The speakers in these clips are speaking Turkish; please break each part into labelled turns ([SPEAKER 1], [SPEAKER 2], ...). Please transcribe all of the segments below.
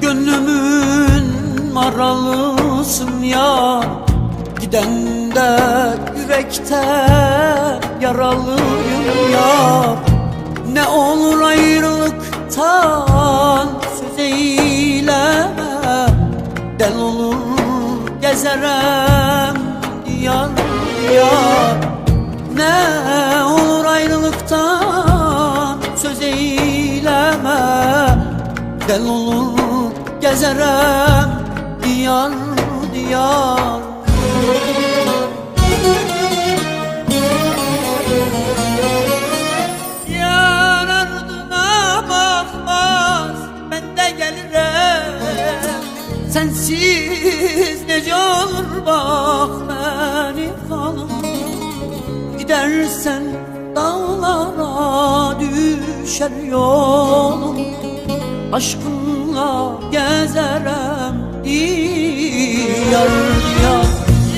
[SPEAKER 1] Gönlümün maralısın ya Giden de yürekte yaralıyım ya. Ne olur ayrılıktan söz eyleme. Del olur gezerem diyar diyar Ne olur ayrılıktan söz eyleme Del olur gezerem diyar diyar. Yar ardına bakmaz ben de gelirim. Sensiz nece olur bak beni hanım Gidersen dağlara düşer yolum Aşkınla gezerem diyar diyar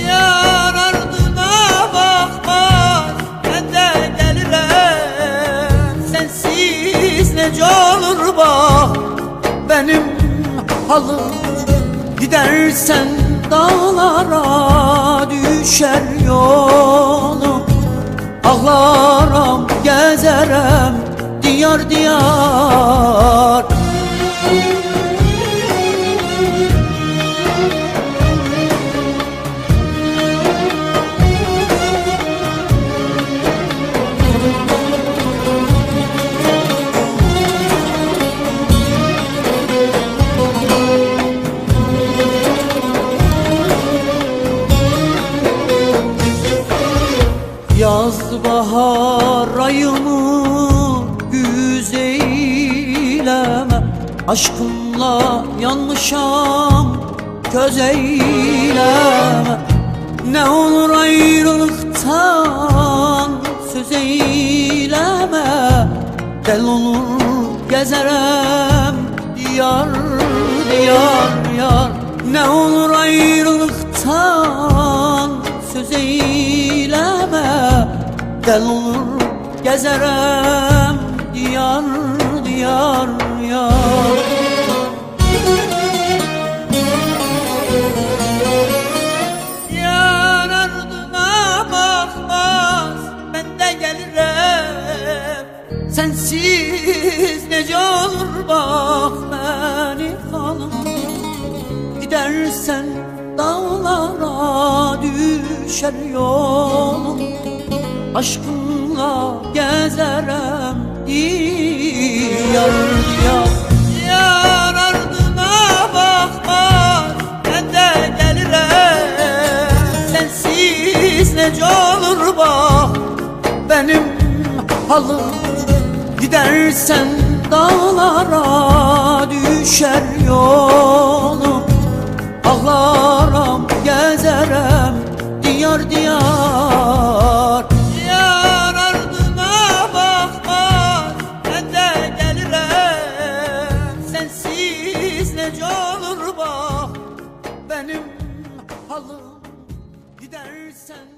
[SPEAKER 1] Yar ardına bakmaz ben de gelirim Sensiz nece olur bak benim halım. Gidersen dağlara düşer yolum. Ağlarım gezerem diyar diyar bahar ayımı güzeyleme Aşkınla yanmışam köz eyleme. Ne olur ayrılıktan söz eyleme Del olur gezerem diyar diyar yar Ne olur ayrılıktan söz eyleme Del olur gezerem diyar diyar yar. Yar ardına bakmaz ben de gelirim. Sensiz nece olur bak beni hanım Gidersen dağlara düşer yolum Aşkınla gezerem diyar diyar Yar ardına bakmaz ben de gelirim. Sensiz nece olur bak benim halım. Gidersen dağlara düşer yolum halım Gidersen